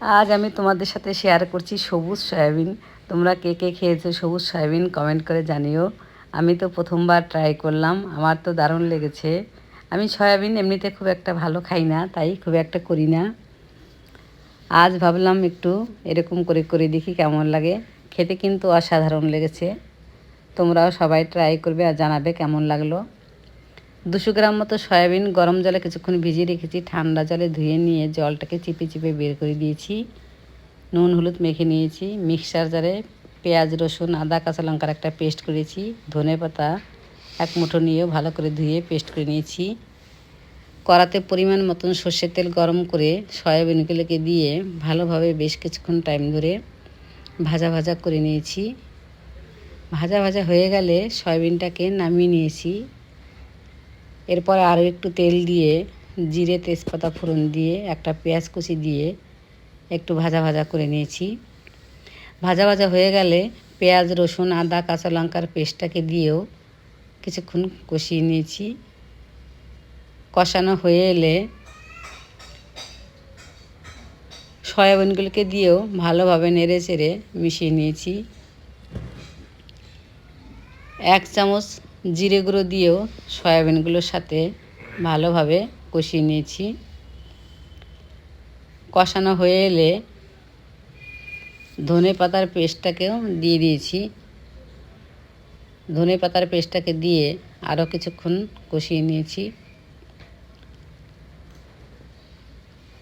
আজ আমি তোমাদের সাথে শেয়ার করছি সবুজ সয়াবিন। তোমরা কে কে খেয়েছো সবুজ সয়াবিন কমেন্ট করে জানিও। আমি তো প্রথমবার ট্রাই করলাম, আমার তো দারুণ লেগেছে। আমি সয়াবিন এমনিতে খুব একটা ভালো খাই না, তাই খুব একটা করি না। আজ ভাবলাম একটু এরকম করে করে দেখি কেমন লাগে। খেতে কিন্তু অসাধারণ লেগেছে। তোমরাও সবাই ট্রাই করবে আর জানাবে কেমন লাগল। দুশো গ্রাম মতো সয়াবিন, গরম জলে কিছুক্ষণ ভিজিয়ে রেখেছি। ঠান্ডা জলে ধুয়ে নিয়ে জলটাকে চিপে চিপে বের করে দিয়েছি। নুন, হলুদ মেখে নিয়েছি। মিক্সার জারে পেঁয়াজ, রসুন, আদা, কাঁচা লঙ্কার একটা পেস্ট করেছি। ধনে পাতা এক মুঠো নিয়েও ভালো করে ধুয়ে পেস্ট করে নিয়েছি। কড়াতে পরিমাণ মতন সর্ষের তেল গরম করে সয়াবিনগুলোকে দিয়ে ভালোভাবে বেশ কিছুক্ষণ টাইম ধরে ভাজা ভাজা করে নিয়েছি। ভাজা ভাজা হয়ে গেলে সয়াবিনটাকে নামিয়ে নিয়েছি। এরপর আরও একটু তেল দিয়ে, জিরে তেজপাতা ফোড়ন দিয়ে, একটা পেঁয়াজ কুচি দিয়ে একটু ভাজা ভাজা করে নিয়েছি। ভাজা ভাজা হয়ে গেলে পেঁয়াজ, রসুন, আদা, কাঁচা লঙ্কার পেস্টটাকে দিয়েও কিছুক্ষণ কষিয়ে নিয়েছি। কষানো হয়ে এলে সয়াবিনগুলোকে দিয়েও ভালোভাবে নেড়ে চেড়ে মিশিয়ে নিয়েছি। এক চামচ জিরে গুঁড়ো দিয়েও সয়াবিনগুলোর সাথে ভালোভাবে কষিয়ে নিয়েছি। কষানো হয়ে এলে ধনে পাতার পেস্টটাকেও দিয়ে দিয়েছি। ধনে পাতার পেস্টটাকে দিয়ে আরও কিছুক্ষণ কষিয়ে নিয়েছি।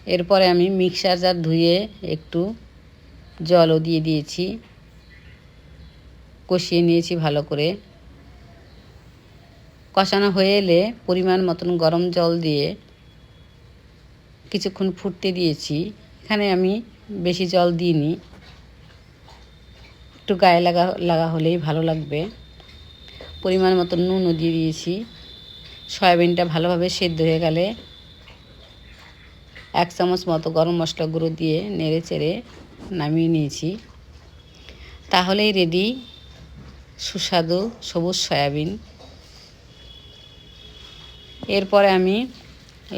এরপরে আমি মিক্সার জার ধুয়ে একটু জলও দিয়ে দিয়েছি। কষিয়ে নিয়েছি ভালো করে। কষানো হয়ে এলে পরিমাণ মতন গরম জল দিয়ে কিছুক্ষণ ফুটতে দিয়েছি। এখানে আমি বেশি জল দিইনি। একটু গায়ে লাগা লাগা হলেই ভালো লাগবে। পরিমাণ মতো নুনও দিয়ে দিয়েছি। সয়াবিনটা ভালোভাবে সেদ্ধ হয়ে গেলে এক চামচ মতো গরম মশলা গুঁড়ো দিয়ে নেড়ে চেড়ে নামিয়ে নিয়েছি। তাহলেই রেডি সুস্বাদু সবুজ সয়াবিন। এরপরে আমি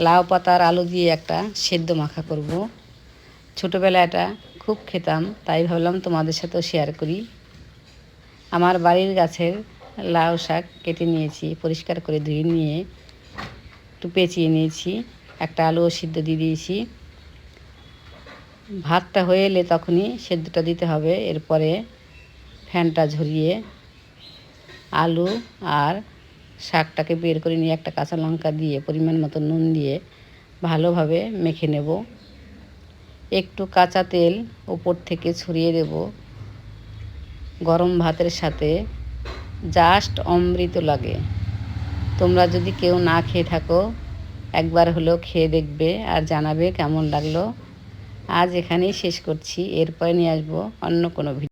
লাউ পাতার আলু দিয়ে একটা সেদ্ধ মাখা করব। ছোটোবেলা এটা খুব খেতাম, তাই ভাবলাম তোমাদের সাথেও শেয়ার করি। আমার বাড়ির গাছের লাউ শাক কেটে নিয়েছি, পরিষ্কার করে ধুয়ে নিয়ে একটু পেঁচিয়ে নিয়েছি, একটা আলুও সিদ্ধ দিয়ে দিয়েছি। ভাতটা হয়ে এলে তখনই সেদ্ধটা দিতে হবে, এরপরে ফ্যানটা ঝরিয়ে আলু আর শাকটাকে বের করে নিয়ে একটা কাঁচা লঙ্কা দিয়ে, পরিমাণ মতো নুন দিয়ে ভালোভাবে মেখে নেব। একটু কাঁচা তেল ওপর থেকে ছড়িয়ে দেব। গরম ভাতের সাথে জাস্ট অমৃত লাগে। তোমরা যদি কেউ না খেয়ে থাকো, একবার হলেও খেয়ে দেখবে আর জানাবে কেমন লাগল। আজ এখানেই শেষ করছি। এরপরে নিয়ে আসব অন্য কোনো ভিডিও